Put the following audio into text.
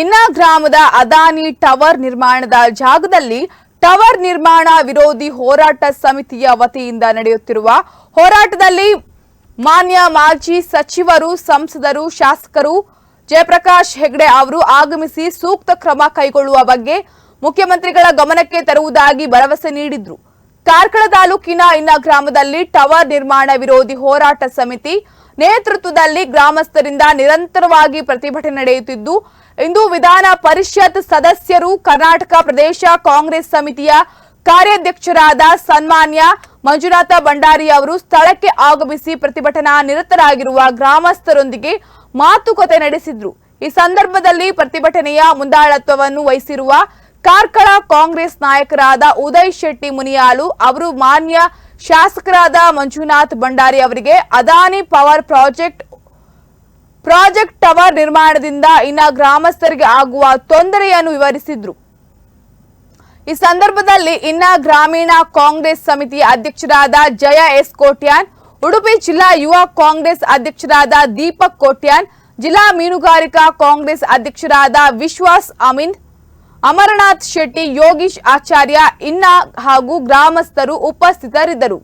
ಇನ್ನ ಗ್ರಾಮದ ಅದಾನಿ ಟವರ್ ನಿರ್ಮಾಣದ ಜಾಗದಲ್ಲಿ ಟವರ್ ನಿರ್ಮಾಣ ವಿರೋಧಿ ಹೋರಾಟ ಸಮಿತಿಯ ವತಿಯಿಂದ ನಡೆಯುತ್ತಿರುವ ಹೋರಾಟದಲ್ಲಿ ಮಾನ್ಯ ಮಾಜಿ ಸಚಿವರು, ಸಂಸದರು, ಶಾಸಕರು ಜಯಪ್ರಕಾಶ್ ಹೆಗ್ಡೆ ಅವರು ಆಗಮಿಸಿ ಸೂಕ್ತ ಕ್ರಮ ಕೈಗೊಳ್ಳುವ ಬಗ್ಗೆ ಮುಖ್ಯಮಂತ್ರಿಗಳ ಗಮನಕ್ಕೆ ತರುವುದಾಗಿ ಭರವಸೆ ನೀಡಿದ್ರು. ಕಾರ್ಕಳ ತಾಲೂಕಿನ ಇನ್ನ ಗ್ರಾಮದಲ್ಲಿ ಟವರ್ ನಿರ್ಮಾಣ ವಿರೋಧಿ ಹೋರಾಟ ಸಮಿತಿ ನೇತೃತ್ವದಲ್ಲಿ ಗ್ರಾಮಸ್ಥರಿಂದ ನಿರಂತರವಾಗಿ ಪ್ರತಿಭಟನೆ ನಡೆಯುತ್ತಿದ್ದು, ಇಂದು ವಿಧಾನ ಪರಿಷತ್ ಸದಸ್ಯರು ಕರ್ನಾಟಕ ಪ್ರದೇಶ ಕಾಂಗ್ರೆಸ್ ಸಮಿತಿಯ ಕಾರ್ಯಾಧ್ಯಕ್ಷರಾದ ಸನ್ಮಾನ್ಯ ಮಂಜುನಾಥ ಭಂಡಾರಿ ಅವರು ಸ್ಥಳಕ್ಕೆ ಆಗಮಿಸಿ ಪ್ರತಿಭಟನಾ ನಿರತರಾಗಿರುವ ಗ್ರಾಮಸ್ಥರೊಂದಿಗೆ ಮಾತುಕತೆ ನಡೆಸಿದ್ರು. ಈ ಸಂದರ್ಭದಲ್ಲಿ ಪ್ರತಿಭಟನೆಯ ಮುಂದಾಳತ್ವವನ್ನು ವಹಿಸಿರುವ ಕಾರ್ಕಳ ಕಾಂಗ್ರೆಸ್ ನಾಯಕರಾದ ಉದಯ್ ಶೆಟ್ಟಿ ಮುನಿಯಾಲು ಅವರು ಮಾನ್ಯ ಶಾಸಕರಾದ ಮಂಜುನಾಥ್ ಭಂಡಾರಿ ಅವರಿಗೆ Adani power project project tower ನಿರ್ಮಾಣದಿಂದ ಇನ್ನ ಗ್ರಾಮಸ್ಥರಿಗೆ ಆಗುವ ತೊಂದರೆಯನ್ನು ವಿವರಿಸಿದ್ರು. ಈ ಸಂದರ್ಭದಲ್ಲಿ ಇನ್ನ ಗ್ರಾಮೀಣ ಕಾಂಗ್ರೆಸ್ ಸಮಿತಿ ಅಧ್ಯಕ್ಷರಾದ ಜಯ ಎಸ್ ಕೋಟ್ಯಾನ್, ಉಡುಪಿ ಜಿಲ್ಲಾ ಯುವ ಕಾಂಗ್ರೆಸ್ ಅಧ್ಯಕ್ಷರಾದ ದೀಪಕ್ ಕೋಟ್ಯಾನ್, ಜಿಲ್ಲಾ ಮೀನುಗಾರಿಕಾ ಕಾಂಗ್ರೆಸ್ ಅಧ್ಯಕ್ಷರಾದ ವಿಶ್ವಾಸ್ ಅಮೀನ್ ಅಮರನಾಥ್ ಶೆಟ್ಟಿ ಯೋಗೀಶ್ ಆಚಾರ್ಯ ಇನ್ನ ಹಾಗೂ ಗ್ರಾಮಸ್ಥರು ಉಪಸ್ಥಿತರಿದ್ದರು.